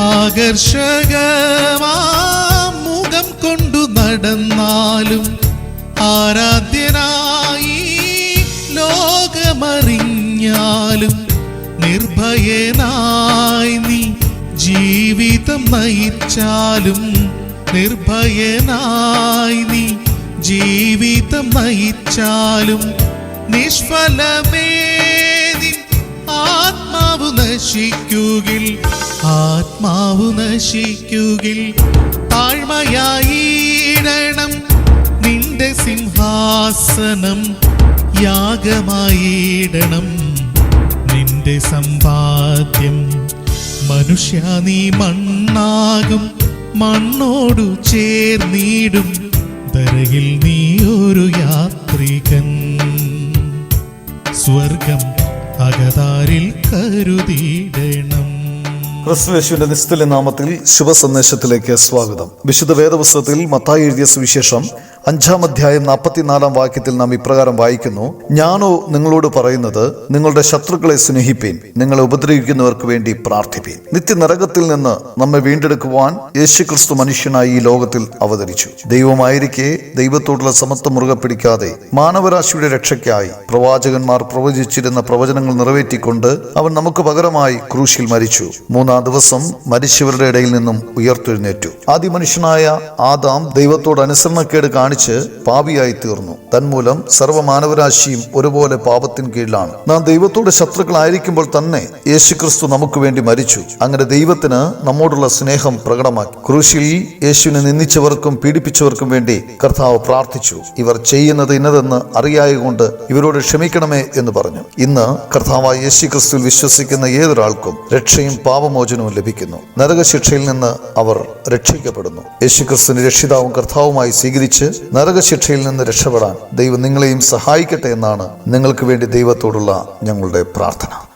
ആകർഷകമാം മുഖം കൊണ്ടു നടന്നാലും ആരാധ്യനായി ലോകമറിഞ്ഞാലും നിർഭയനായി നീ ജീവിതം നയിച്ചാലും നിർഭയനായി നീ ജീവിതം നയിച്ചാലും നിഷ്ഫലമേ നിൻ ആത്മാവ് നശിക്കുകിൽ ആത്മാവ് നശിക്കുകിൽ താഴ്മയായിടണം നിന്റെ സിംഹാസനം യാഗമായിടണം നിന്റെ സമ്പാദ്യം മനുഷ്യ നീ മണ്ണാകും. മണ്ണോടു ചേർന്നിടും തരയിൽ നീ ഒരു യാത്രികൻ. സ്വർഗം അകതാരിൽ കരുതിയിടണം. ക്രിസ്തുവേശുവിന്റെ നിസ്തുല്യ നാമത്തിൽ ശുഭസന്ദേശത്തിലേക്ക് സ്വാഗതം. വിശുദ്ധ വേദപുസ്തകത്തിൽ മത്തായി എഴുതിയ സുവിശേഷം അഞ്ചാം അധ്യായം നാൽപ്പത്തിനാലാം വാക്യത്തിൽ നാം ഇപ്രകാരം വായിക്കുന്നു. ഞാനോ നിങ്ങളോട് പറയുന്നത് നിങ്ങളുടെ ശത്രുക്കളെ സ്നേഹിപ്പീൻ നിങ്ങളെ ഉപദ്രവിക്കുന്നവർക്ക് വേണ്ടി പ്രാർത്ഥിപ്പീൻ. നിത്യനരകത്തിൽ നിന്ന് നമ്മെ വീണ്ടെടുക്കുവാൻ യേശുക്രിസ്തു മനുഷ്യനായി ഈ ലോകത്തിൽ അവതരിച്ചു. ദൈവമായിരിക്കെ ദൈവത്തോടുള്ള സമത്വം മുറുകെ പിടിക്കാതെ മാനവരാശിയുടെ രക്ഷയ്ക്കായി പ്രവാചകന്മാർ പ്രവചിച്ചിരുന്ന പ്രവചനങ്ങൾ നിറവേറ്റിക്കൊണ്ട് അവൻ നമുക്ക് പകരമായി ക്രൂശിൽ മരിച്ചു. മൂന്നാം ദിവസം മരിച്ചവരുടെ ഇടയിൽ നിന്നും ഉയർത്തെഴുന്നേറ്റു. ആദ്യ മനുഷ്യനായ ആദാം ദൈവത്തോട് അനുസരണക്കേട് കാണിച്ച് പാപിയായി തീർന്നു. തന്മൂലം സർവമാനവരാശിയും ഒരുപോലെ പാപത്തിൻ കീഴിലാണ്. നാം ദൈവത്തോട് ശത്രുക്കളായിരിക്കുമ്പോൾ തന്നെ യേശുക്രിസ്തു നമുക്ക് വേണ്ടി മരിച്ചു. അങ്ങനെ ദൈവത്തിന് നമ്മോടുള്ള സ്നേഹം പ്രകടമാക്കി. ക്രൂശിൽ യേശുവിനെ നിന്ദിച്ചവർക്കും പീഡിപ്പിച്ചവർക്കും വേണ്ടി കർത്താവ് പ്രാർത്ഥിച്ചു. ഇവർ ചെയ്യുന്നത് ഇന്നതെന്ന് അറിയായതുകൊണ്ട് ഇവരോട് ക്ഷമിക്കണമേ എന്ന് പറഞ്ഞു. ഇന്ന് കർത്താവായ യേശു ക്രിസ്തുവിൽ വിശ്വസിക്കുന്ന ഏതൊരാൾക്കും രക്ഷയും പാപമോചനവും ലഭിക്കുന്നു. നരകശിക്ഷയിൽ നിന്ന് അവർ രക്ഷിക്കപ്പെടുന്നു. യേശു ക്രിസ്തുവിനെ രക്ഷിതാവും കർത്താവുമായി സ്വീകരിച്ച് നരകശിക്ഷയിൽ നിന്ന് രക്ഷപ്പെടാൻ ദൈവം നിങ്ങളെയും സഹായിക്കട്ടെ എന്നാണ് നിങ്ങൾക്ക് വേണ്ടി ദൈവത്തോടുള്ള ഞങ്ങളുടെ പ്രാർത്ഥന.